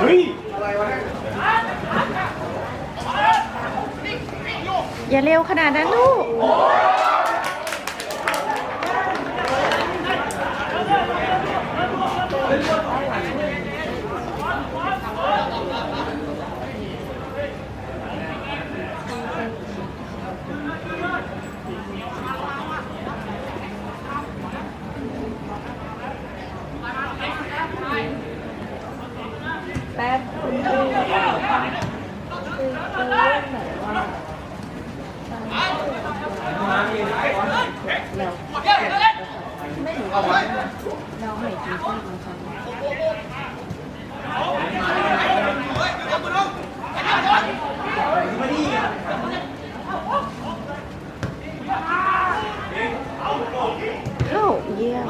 เฮ้ยอย่าเร็วขนาดนั้นลูก แป๊บคุณดูคือคือเรื่องไหนว่าแล้วไม่รู้ว่าเราไม่กินข้าวมันฟัง โอ้ เยี่ยม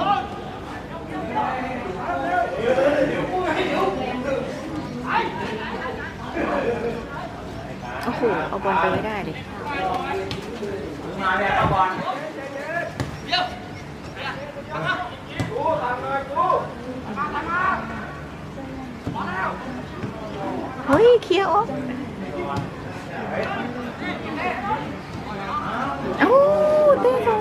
โอ้โหเอาบอลไปไม่ได้เลยมาเนี่ยเอาบอลเฮ้ยเคลียร์ออกเอ้าเต้นสอง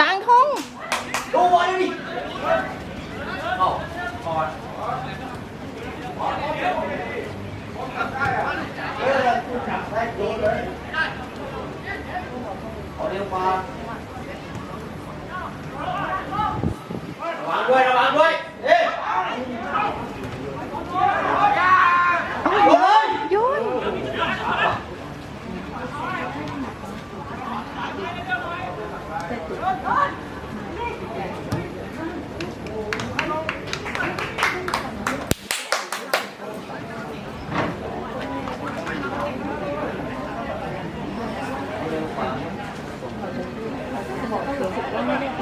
ล้างท้อง ดูบอลดิเอาบอล เอาเร็วกว่าระวังด้วยระวังด้วยเอ๊ะโ